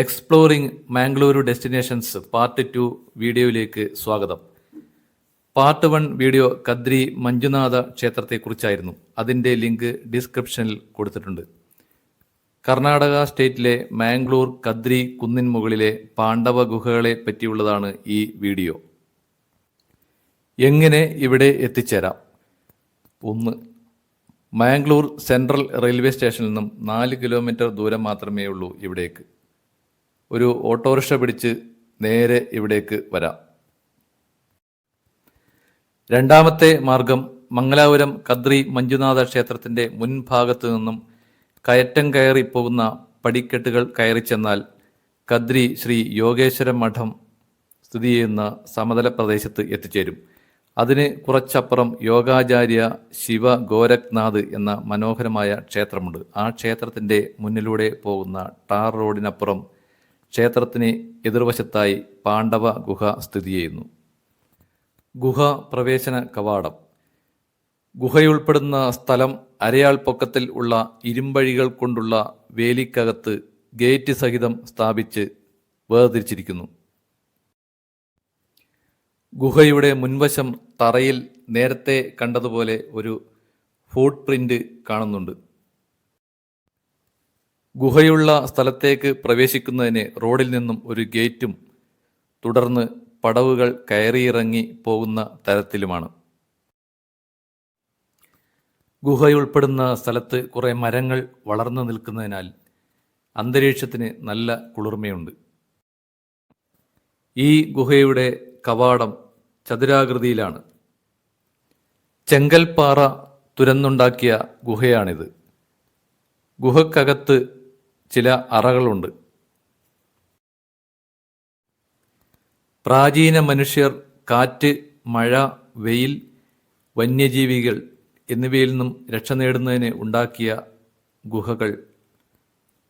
Exploring Mangaluru destinations part two വീഡിയോയിലേക്ക് സ്വാഗതം. Part one video Kadri Manjunatha ക്ഷേത്രത്തെക്കുറിച്ചായിരുന്നു. അതിന്റെ link ഡിസ്ക്രിപ്ഷനിൽ കൊടുത്തിട്ടുണ്ട്. കർണാടക സ്റ്റേറ്റിലെ മാംഗ്ലൂർ കദ്രി കുന്നിൻ മുകളിലെ പാണ്ഡവ ഗുഹകളെ പറ്റിയുള്ളതാണ് ഈ വീഡിയോ. എങ്ങനെ ഇവിടെ എത്തിച്ചേരാം? ഒന്ന് മാംഗ്ലൂർ സെൻട്രൽ റെയിൽവേ സ്റ്റേഷനിൽ നിന്നും നാല് കിലോമീറ്റർ ദൂരം മാത്രമേ ഉള്ളൂ ഇവിടേക്ക്. ഒരു ഓട്ടോറിക്ഷ പിടിച്ച് നേരെ ഇവിടേക്ക് വരാം. രണ്ടാമത്തെ മാർഗം മംഗലാപുരം കദ്രി മഞ്ജുനാഥ ക്ഷേത്രത്തിന്റെ മുൻഭാഗത്ത് നിന്നും കയറ്റം കയറി പോകുന്ന പടിക്കെട്ടുകൾ കയറി ചെന്നാൽ കദ്രി ശ്രീ യോഗേശ്വര മഠം സ്ഥിതി ചെയ്യുന്ന സമതല പ്രദേശത്ത് എത്തിച്ചേരും. അതിന് കുറച്ചപ്പുറം യോഗാചാര്യ ശിവ ഗോരഖ്നാഥ് എന്ന മനോഹരമായ ക്ഷേത്രമുണ്ട്. ആ ക്ഷേത്രത്തിന്റെ മുന്നിലൂടെ പോകുന്ന ടാർ റോഡിനപ്പുറം ക്ഷേത്രത്തിന് എതിർവശത്തായി പാണ്ഡവ ഗുഹ സ്ഥിതി ചെയ്യുന്നു. ഗുഹ പ്രവേശന കവാടം. ഗുഹയുൾപ്പെടുന്ന സ്ഥലം അരയാൾ പൊക്കത്തിൽ ഉള്ള ഇരുമ്പഴികൾ കൊണ്ടുള്ള വേലിക്കകത്ത് ഗേറ്റ് സഹിതം സ്ഥാപിച്ച് വേർതിരിച്ചിരിക്കുന്നു. ഗുഹയുടെ മുൻവശം തറയിൽ നേരത്തെ കണ്ടതുപോലെ ഒരു ഫുട് പ്രിന്റ് കാണുന്നുണ്ട്. ഗുഹയുള്ള സ്ഥലത്തേക്ക് പ്രവേശിക്കുന്നതിന് റോഡിൽ നിന്നും ഒരു ഗേറ്റും തുടർന്ന് പടവുകൾ കയറിയിറങ്ങി പോകുന്ന തരത്തിലുമാണ്. ഗുഹയുൾപ്പെടുന്ന സ്ഥലത്ത് കുറേ മരങ്ങൾ വളർന്നു നിൽക്കുന്നതിനാൽ അന്തരീക്ഷത്തിന് നല്ല കുളിർമയുണ്ട്. ഈ ഗുഹയുടെ കവാടം ചതുരാകൃതിയിലാണ്. ചെങ്കൽപ്പാറ തുരന്നുണ്ടാക്കിയ ഗുഹയാണിത്. ഗുഹക്കകത്ത് ചില അറകളുണ്ട്. പ്രാചീന മനുഷ്യർ കാറ്റ് മഴ വെയിൽ വന്യജീവികൾ എന്നിവയിൽ നിന്നും രക്ഷ നേടുന്നതിന് ഉണ്ടാക്കിയ ഗുഹകൾ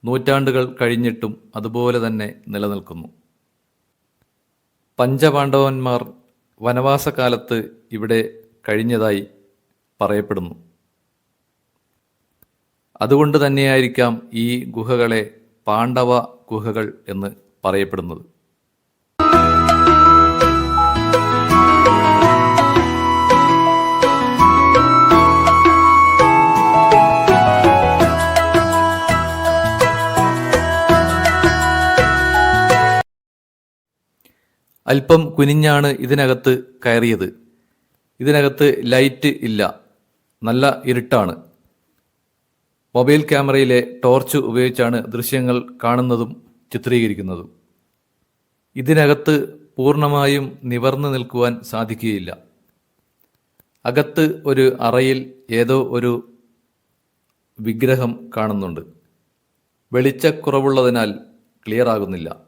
നൂറ്റാണ്ടുകൾ കഴിഞ്ഞിട്ടും അതുപോലെ തന്നെ നിലനിൽക്കുന്നു. പഞ്ചപാണ്ഡവന്മാർ വനവാസകാലത്ത് ഇവിടെ കഴിഞ്ഞതായി പറയപ്പെടുന്നു. അതുകൊണ്ട് തന്നെയായിരിക്കാം ഈ ഗുഹകളെ പാണ്ഡവ ഗുഹകൾ എന്ന് പറയപ്പെടുന്നത്. അല്പം കുനിഞ്ഞാണ് ഇതിനകത്ത് കയറിയത്. ഇതിനകത്ത് ലൈറ്റ് ഇല്ല. നല്ല ഇരുട്ടാണ്. മൊബൈൽ ക്യാമറയിലെ ടോർച്ച് ഉപയോഗിച്ചാണ് ദൃശ്യങ്ങൾ കാണുന്നതും ചിത്രീകരിക്കുന്നതും. ഇതിനകത്ത് പൂർണമായും നിവർന്നു നിൽക്കുവാൻ സാധിക്കുകയില്ല. അകത്ത് ഒരു അറയിൽ ഏതോ ഒരു വിഗ്രഹം കാണുന്നുണ്ട്. വെളിച്ചക്കുറവുള്ളതിനാൽ ക്ലിയർ ആകുന്നില്ല.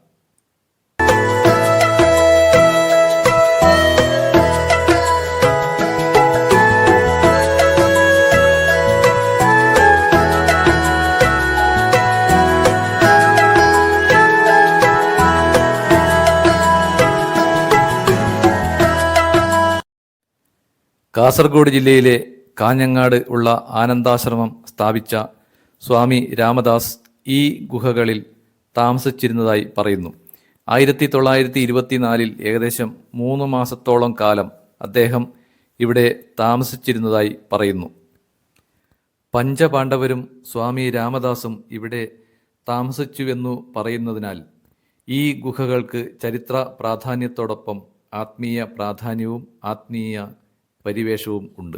കാസർഗോഡ് ജില്ലയിലെ കാഞ്ഞങ്ങാട് ഉള്ള ആനന്ദാശ്രമം സ്ഥാപിച്ച സ്വാമി രാമദാസ് ഈ ഗുഹകളിൽ താമസിച്ചിരുന്നതായി പറയുന്നു. ആയിരത്തി തൊള്ളായിരത്തി ഇരുപത്തിനാലിൽ ഏകദേശം മൂന്ന് മാസത്തോളം കാലം അദ്ദേഹം ഇവിടെ താമസിച്ചിരുന്നതായി പറയുന്നു. പഞ്ചപാണ്ഡവരും സ്വാമി രാമദാസും ഇവിടെ താമസിച്ചുവെന്നു പറയുന്നതിനാൽ ഈ ഗുഹകൾക്ക് ചരിത്ര പ്രാധാന്യത്തോടൊപ്പം ആത്മീയ പ്രാധാന്യവും ആത്മീയ പരിവേഷവും ഉണ്ട്.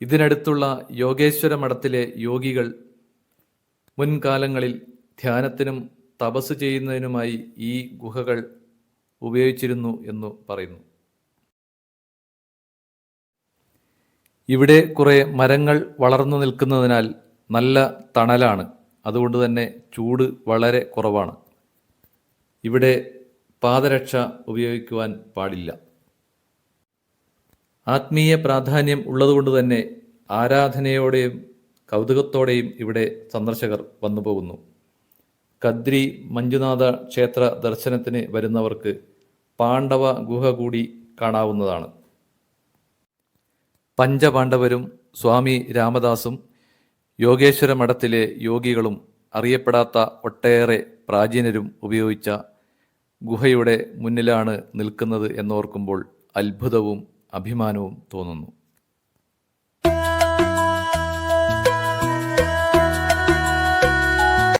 ഇതിനടുത്തുള്ള യോഗേശ്വര മഠത്തിലെ യോഗികൾ മുൻകാലങ്ങളിൽ ധ്യാനത്തിനും തപസ് ചെയ്യുന്നതിനുമായി ഈ ഗുഹകൾ ഉപയോഗിച്ചിരുന്നു എന്ന് പറയുന്നു. ഇവിടെ കുറേ മരങ്ങൾ വളർന്നു നിൽക്കുന്നതിനാൽ നല്ല തണലാണ്. അതുകൊണ്ട് തന്നെ ചൂട് വളരെ കുറവാണ്. ഇവിടെ പാദരക്ഷ ഉപയോഗിക്കുവാൻ പാടില്ല. ആത്മീയ പ്രാധാന്യം ഉള്ളതുകൊണ്ട് തന്നെ ആരാധനയോടെയും കൗതുകത്തോടെയും ഇവിടെ സന്ദർശകർ വന്നു പോകുന്നു. കദ്രി മഞ്ജുനാഥ ക്ഷേത്ര ദർശനത്തിന് വരുന്നവർക്ക് പാണ്ഡവ ഗുഹ കൂടി കാണാവുന്നതാണ്. പഞ്ചപാണ്ഡവരും സ്വാമി രാമദാസും യോഗേശ്വര മഠത്തിലെ യോഗികളും അറിയപ്പെടാത്ത ഒട്ടേറെ പ്രാചീനരും ഉപയോഗിച്ച ഗുഹയുടെ മുന്നിലാണ് നിൽക്കുന്നത് എന്നോർക്കുമ്പോൾ അത്ഭുതവും അഭിമാനവും തോന്നുന്നു.